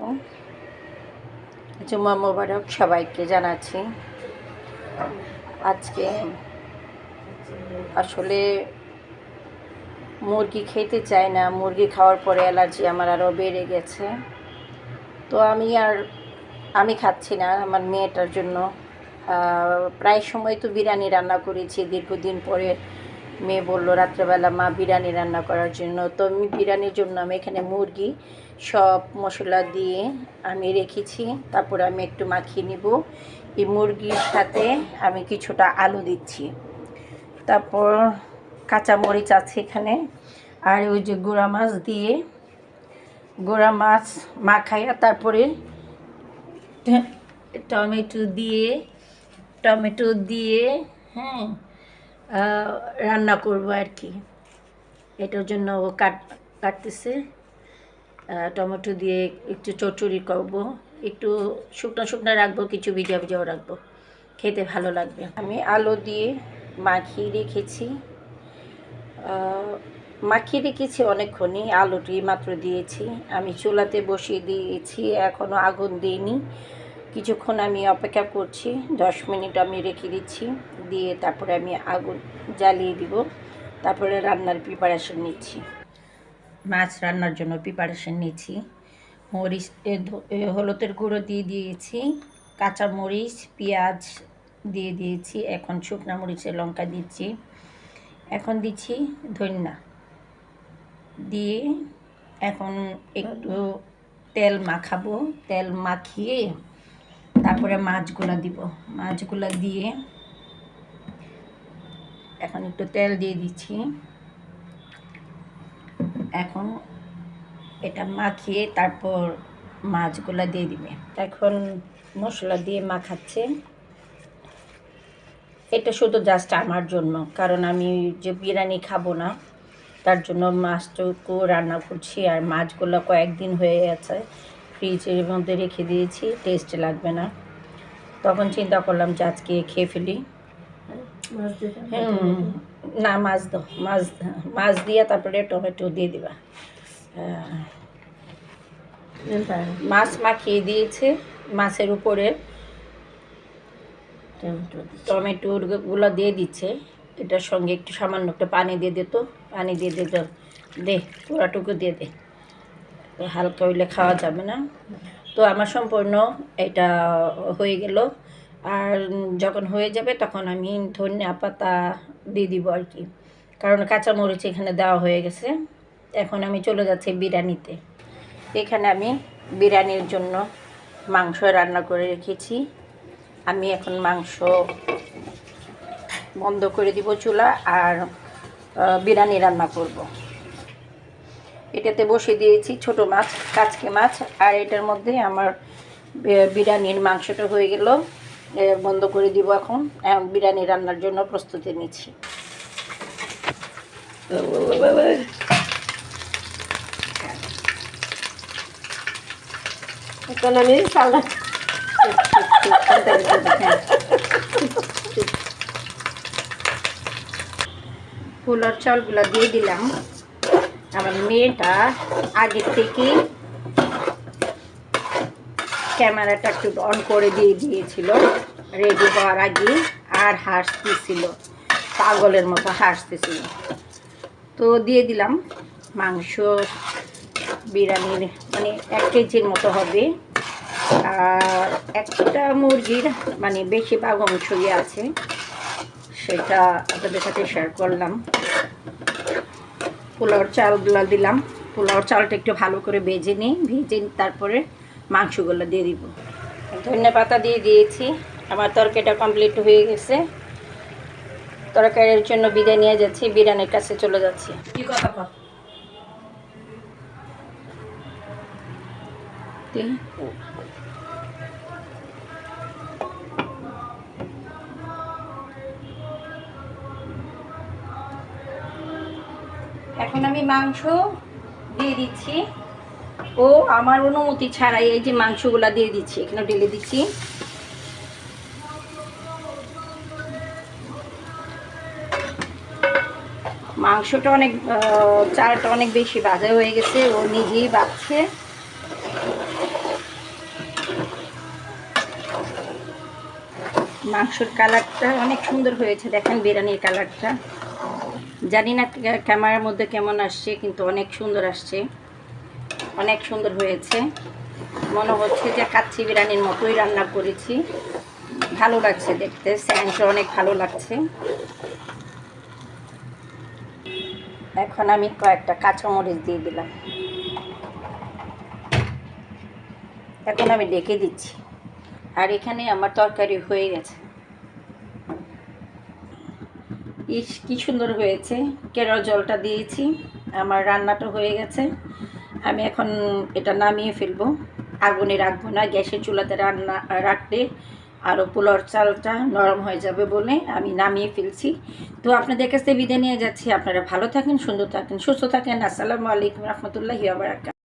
আলাইকুম জুম্মা মোবারক সবাইকে জানাচ্ছি। আজকে আসলে মুরগি খেতে চাই না, মুরগি খাওয়ার পরে অ্যালার্জি আমার আরও বেড়ে গেছে। তো আমি আর আমি খাচ্ছি না আমার মেয়েটার জন্য। প্রায় সময় তো বিরিয়ানি রান্না করেছি, দীর্ঘদিন পরে মেয়ে বলল, রাত্রেবেলা মা বিরিয়ানি রান্না করার জন্য। তো আমি বিরিয়ানির জন্য আমি এখানে মুরগি, সব মশলা দিয়ে আমি রেখেছি। তারপর আমি একটু মাখিয়ে নিব। এই মুরগির সাথে আমি কিছুটা আলু দিচ্ছি। তারপর কাঁচা মরিচ আছে এখানে। আর ওই যে গোড়া মাছ দিয়ে, গোড়া মাছ মাখাইয়া তারপরে টমেটো দিয়ে টমেটো দিয়ে হ্যাঁ রান্না করব আর কি। এটার জন্য ও কাট, কাটতেছে। টমেটো দিয়ে একটু চচড়ি করব। একটু শুকনো শুকনো রাখব, কিছু ভিজা ভিজাও রাখব। খেতে ভালো লাগবে। আমি আলু দিয়ে মাখিয়ে রেখেছি। মাখিয়ে রেখেছি অনেকক্ষণই। আলুটি মাত্র দিয়েছি। আমি চুলাতে বসিয়ে দিয়েছি। এখনও আগুন দিইনি। কিছুক্ষণ আমি অপেক্ষা করছি, দশ মিনিট আমি রেখে দিচ্ছি, দিয়ে তারপরে আমি আগুন জ্বালিয়ে দিব, তারপরে রান্নার প্রিপারেশন নিচ্ছি। মাছ রান্নার জন্য প্রিপারেশন নিচ্ছি। মরিচ হলুদের গুঁড়ো দিয়ে দিয়েছি, কাঁচা মরিচ, পেঁয়াজ দিয়ে দিয়েছি, এখন শুকনা মরিচের লঙ্কা দিচ্ছি। এখন দিচ্ছি ধন্যা দিয়ে এখন একটু তেল মাখাবো, তেল মাখিয়ে তারপরে মাছগুলা দিব। মাছগুলো দিয়ে এখন একটু তেল দিয়ে দিচ্ছি। এখন এটা মাখিয়ে তারপর মাছগুলো দিয়ে দিবে। এখন মশলা দিয়ে মাখাচ্ছে। এটা শুধু জাস্ট আমার জন্য, কারণ আমি যে বিরিয়ানি খাব না, তার জন্য মাছটুকু রান্না করছি আর মাছগুলো কয়েকদিন হয়ে গেছে। ফ্রিজের মধ্যে রেখে দিয়েছি টেস্ট লাগবে না। তখন চিন্তা করলাম যে আজকে খেয়ে ফেলি। না মাছ দো মাছ মাছ দিয়ে তারপরে টমেটো দিয়ে দিবা। মাছ মাখিয়ে দিয়েছে মাছের উপরে টমেটোরগুলো দিয়ে দিচ্ছে। এটার সঙ্গে একটু সামান্য একটু পানি দিয়ে দিত পানি দিয়ে দিত দে পুরাটুকু দিয়ে দে। হালকা হইলে খাওয়া যাবে না। তো আমার সম্পূর্ণ এটা হয়ে গেল। আর যখন হয়ে যাবে তখন আমি ধনিয়া পাতা দিয়ে দিব আর কি। কারণ কাঁচামরিচ এখানে দেওয়া হয়ে গেছে। এখন আমি চলে যাচ্ছি বিরিয়ানিতে। এখানে আমি বিরিয়ানির জন্য মাংস রান্না করে রেখেছি। আমি এখন মাংস বন্ধ করে দিব চুলা আর বিরিয়ানি রান্না করব। এটাতে বসে দিয়েছি ছোট মাছ কাচকে মাছ আর এটার মধ্যে আমার বিরিয়ানির মাংসটা হয়ে গেল। বন্ধ করে দিব এখন। বিরিয়ানি রান্নার জন্য প্রস্তুতি নিচ্ছি। এখন আমি সালাদ পোলার চালগুলো দিয়ে দিলাম। আমার মেয়েটা আগের থেকে ক্যামেরাটা একটু অন করে দিয়ে দিয়েছিল রেডি হওয়ার আগে আর হাসতেছিল, পাগলের মতো হাসতেছিল। তো দিয়ে দিলাম, মাংস, বিরিয়ানির মানে এক কেজির মতো হবে। আর একটা মুরগির মানে বেশি ভাগ অংশই আছে, সেটা আপনাদের সাথে শেয়ার করলাম। পোলাওর চালগুলো দিলাম। পোলাওর চালটা একটু ভালো করে ভেজে নিই ভেজে তারপরে মাংসগুলো দিয়ে দিব। ধনে পাতা দিয়ে দিয়েছি। আমার তরকারিটা কমপ্লিট হয়ে গেছে। তরকারির জন্য বিদায় নিয়ে যাচ্ছি। বিরিয়ানির কাছে চলে যাচ্ছি। কি কথা কও? এখন আমি মাংস দিয়ে দিচ্ছি। ও, আমার অনুমতি ছাড়াই এই যে মাংসগুলো দিয়ে দিচ্ছি, এখানে ঢেলে দিচ্ছি। মাংসটা অনেক চালটা অনেক বেশি বাজে হয়ে গেছে, ও নিজেই বাঁচছে মাংসর কালারটা অনেক সুন্দর হয়েছে, দেখেন বিরিয়ানির কালারটা। জানি না ক্যামেরার মধ্যে কেমন আসছে, কিন্তু অনেক সুন্দর আসছে। অনেক সুন্দর হয়েছে। মনে হচ্ছে যে কাচ্ছি বিরিয়ানির মতোই রান্না করেছি। ভালো লাগছে দেখতে স্যান্ডটা অনেক ভালো লাগছে। এখন আমি কয়েকটা কাঁচামরিচ দিয়ে দিলাম। এখন আমি ডেকে দিচ্ছি। আর এখানে আমার তরকারি হয়ে গেছে। ইস, কি সুন্দর হয়েছে। কেরল জলটা দিয়েছি, আমার রান্নাটা হয়ে গেছে। আমি এখন এটা নামিয়ে ফেলব। আগুনে রাখব না, গ্যাসের চুলাতে রান্না, রাখলে আরও পোলার চালটা নরম হয়ে যাবে বলে আমি নামিয়ে ফেলছি। তো আপনাদের কাছে বিদায় নিয়ে যাচ্ছি। আপনারা ভালো থাকেন, সুন্দর থাকেন, সুস্থ থাকেন। আসসালামু আলাইকুম রহমতুল্লাহি আবরাকাত